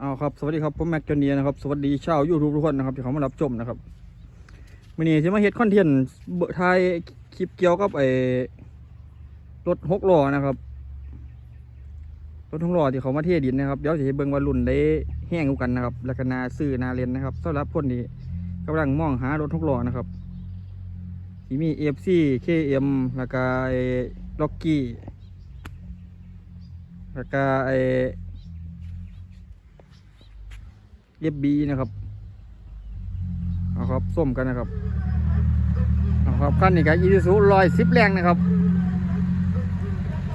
เอาครับสวัสดีครับผมแม็กจอนเนียนะครับสวัสดีชาวยูทูบทุกคนนะครับที่เขามารับชมนะครับวันนี้จะมาเฮ็ดคอนเทนต์เบอร์ไทยคลิปเกี่ยวกับไอ้รถหกล้อนะครับรถหกล้อที่เขามาเทดินนะครับเดี๋ยวจะเบิ่งว่ารุ่นได้แห้งกันนะครับล้วก็นาซื้อนาเรียนนะครับสำหรับคนที่กำลังมองหารถหกล้อนะครับที่มี FC KM แล้วก็ไอ้ล็อกกี้แล้วก็ไอ้ เรียบบีนะครับเอาครับส้มกันนะครับเอาครับขั้นนี้ครับอีซูซูลอยสิบแรงนะครับ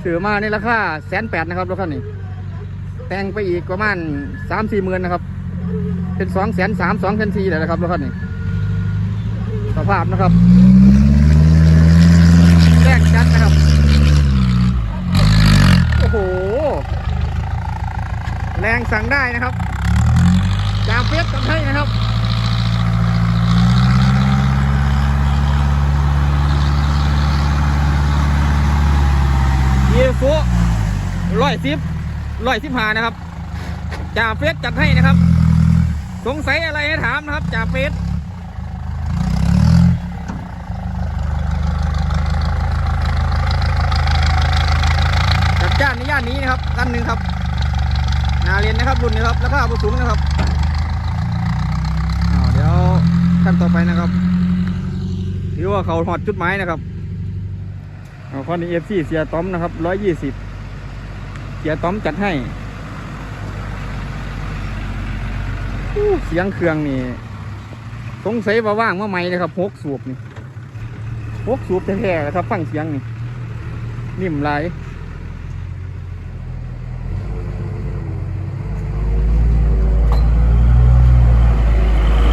ซื้อมาในราคาแสนแปดนะครับรถคันนี้ แต่งไปอีกประมาณสามสี่หมื่นนะครับ เป็นสองแสนสามสองแสนสี่เลยนะครับรถคันนี้ สภาพนะครับแรงจัดนะครับ โอ้โห แรงสั่งได้นะครับ จามเฟสกันให้นะครับเยฟูร้อยสิบร้อยสิบหานะครับจ่าเฟสจัดให้นะครับ สงสัยอะไรให้ถามนะครับจ่าเฟสจัดจ้านในย่านนี้นะครับด้านหนึ่งครับนาเรียนนะครับรุ่นนี้ครับ แล้วก็อาบุสูงนะครับ ขั้นต่อไปนะครับถือว่าเขาหอดจุดหมายนะครับเอาข้อนี้เอฟซีเสียต้อมนะครับร้อยยี่สิบเสียต้อมจัดให้เสียงเครื่องนี่สงสัยว่าว่างเมื่อไหร่นะครับหกสูบนี่หกสูบแท้ๆนะครับฟังเสียงนี่นิ่มไหลาย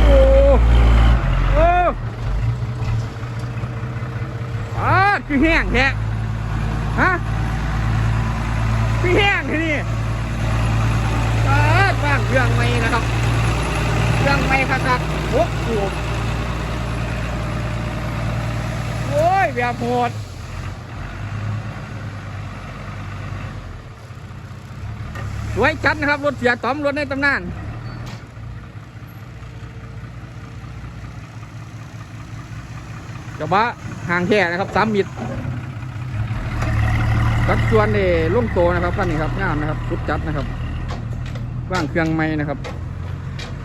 โอ้โอ้อา คือแห้งแท้ฮะคือแห้งทีนี่อาบ้างเครื่องไม่นะครับเครื่องไม่คักๆหกขวบโอ้ยแบบโหดสวยจัดนะครับ รถเสียต้อมรถในตำนาน กระบะห่างแค่นะครับสามมิตรรักชวนเอลุ่งโตนะครับคันนี้ครับงามนะครับชุดจัดนะครับว่างเครื่องไม้นะครับ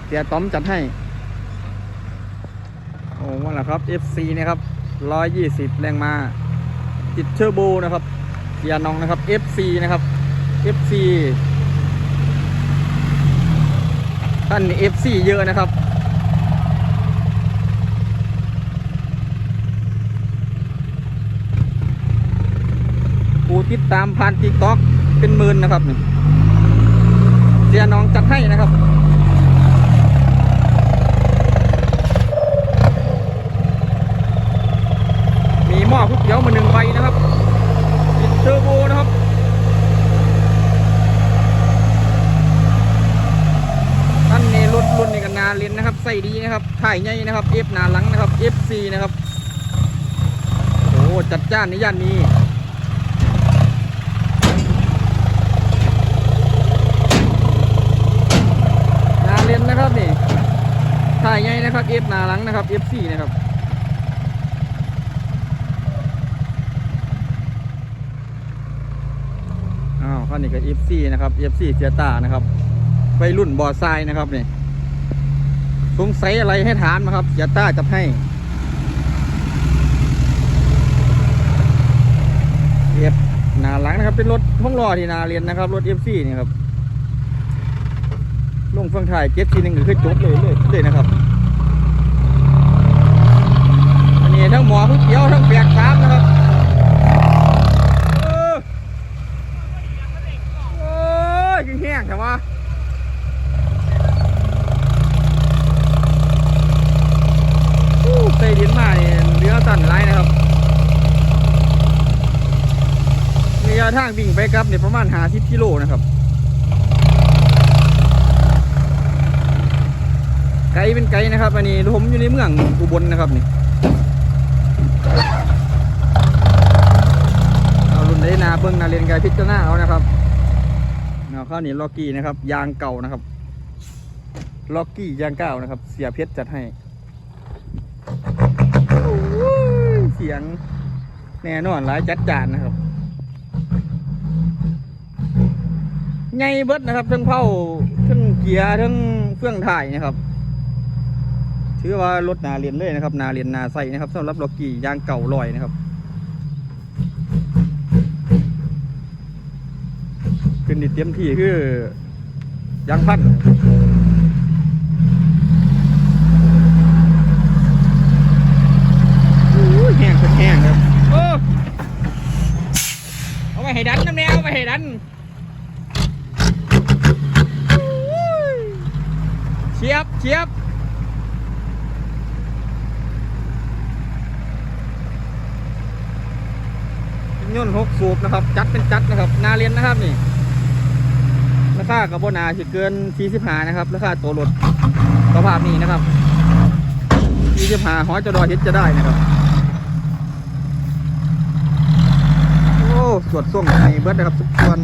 เสียต้อมจัดให้โอ้ว่าละครับ FC นะครับร้อยยี่สิบแรงมาติดเชอร์โบนะครับเกียร์นองนะครับ FC นะครับ FC ท่าน FC เยอะนะครับ ผู้ติดตามผ่านติ๊กต็อกเป็นหมื่นนะครับเสียน้องจัดให้นะครับมีหม้อก๋วยเตี๋ยวมาหนึ่งใบนะครับติดเทอร์โบนะครับท่านนี่รถรุ่นนี่กันนาเลนนะครับใส่ดีนะครับถ่ายใหญ่นะครับ F หนาหลังนะครับ FC นะครับโอ้จัดจ้านในย่านนี้ นะครับนี่ถ่ายไงนะครับ F หนาหลังนะครับ F4 นะครับอ้าวข้อนี้ก็ F4 นะครับ F4 เสียตานะครับไปรุ่นบอร์ไซน์นะครับนี่สงสัยอะไรให้ถามนะครับเสียต้าจับให้ F หนาหลังนะครับเป็นรถห้องรอที่นาเรียนนะครับ รถ F4 นี่ครับ ลงเฟืองถ่ายเจ็ดทีหนึ่งก็คือจบเลยเลยเลยนะครับ อันนี้ทั้งหมอผู้เขียวทั้งเปียกสามนะครับโอ้ยคือแห้งใช่ไหมอู้ใส่ดินมาเนี่ยเรือสั่นไรนะครับระยะทางวิ่งไปกลับเนี่ยประมาณหาสิบกิโลนะครับ ไกลเป็นไกลนะครับอันนี้ผมอยู่ในเมืองอุบลนะครับนี่เอารุ่นได้นาเบิ้งนาเรียนไกลพิจารณาเอานะครับเอาข้าวเหนียวล็อกกี้นะครับ ยางเก่านะครับล็อกกี้ยางเก้านะครับ เสียเพชรจัดให้เสียงแน่นอนหลายจัดจานนะครับไงเบิดนะครับทั้งเผาทั้งเกียร์ทั้งเฟื่องถ่ายนะครับ ถือว่ารถนาเรียนเลยนะครับนาเรียนนาใส่นะครับสำหรับล็อกกี้ยางเก่าลอยนะครับขึ้นนี่เตรียมที่คือยางพันแห้งเป็นแห้งครับโอ้เอาไปให้ดันน้ำแนวเอาไปให้ดันเชียบเชียบ ยนต์หกสูบนะครับ จัดเป็นจัดนะครับนาเรียนนะครับนี่ราคากับโบนาสิเกิน45นะครับราคาตัวรถสภาพนี้นะครับ45หอจะดอเฮ็ดจะได้นะครับโอ้สวดส่งในเบิร์ดนะครับทุกคน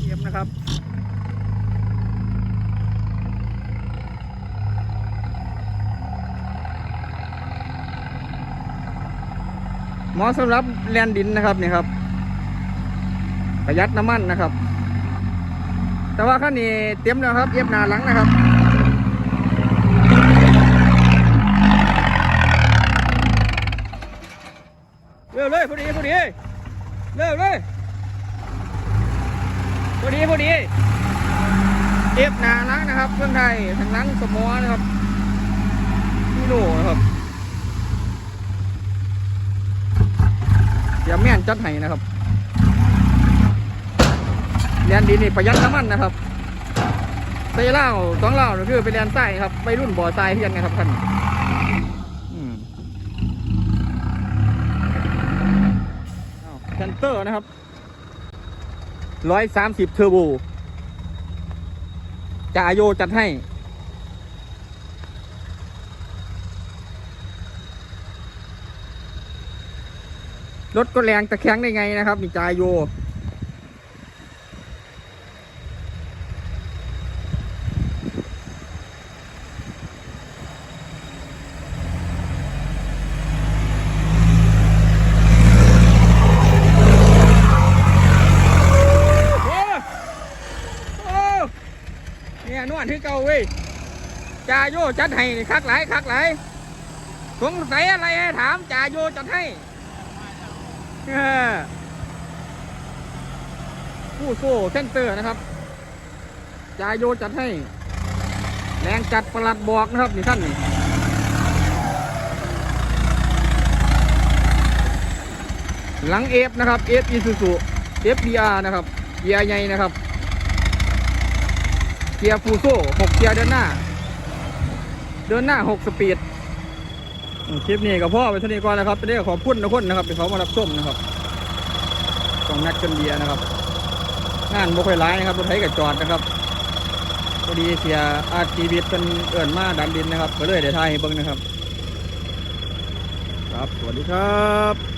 เทียมนะครับ เหมาะสำหรับแลนดินนะครับนี่ครับ ประหยัดน้ำมันนะครับ แต่ว่าขั้นนี้เตรียมแล้วครับ เย็บหนาหลังนะครับเร็วเลยพอดีพอดีเร็วเลยพอดีพอดีเย็บหนาหลังนะครับเครื่องไทยทางหลังสมอนะครับนี่โลนะครับ เดี๋ยวแม่นจัดให้นะครับเรียนดีนี่ประหยัดน้ำมันนะครับใส่เหล้าสองเหล้าคือไปเรียนใต้ครับไปรุ่นบ่อทรายเพียนนะครับท่านอืมอ้าวเซนเตอร์นะครับร้อยสามสิบเทอร์โบจ่าโยจัดให้ รถก็แรงตะแคงได้ไงนะครับนี่จายโยเนี่ยนวดที่เก่าเว้ยจาโยจัดให้คักหลายคักหลายสงสัยอะไรให้ถามจาโยจัดให้ ผู้โซ่เซนเตอร์นะครับจายโยจัดให้ แรงจัดประหลัดบอกนะครับ นี่ท่านนี่หลังเอฟนะครับเอฟอีซูซูเอฟดีอาร์นะครับเกียร์ใหญ่นะครับ เกียร์ฟูโซ่หกเกียร์เดินหน้า เดินหน้าหกสปีด คลิปนี้กับพ่อไปเท่านี้ก่อนนะครับจะได้ขอบคุณทุกคนนะครับที่เขามารับส้มนะครับของนักจนเดียนะครับ งานบ่ค่อยร้ายนะครับรถไถกับจอดนะครับพอดีเสียอาชีวิตเป็นเอิ่นมาดันดินนะครับก็เลยเดี๋ยวทายให้เบิ่งนะครับ ครับ สวัสดีครับ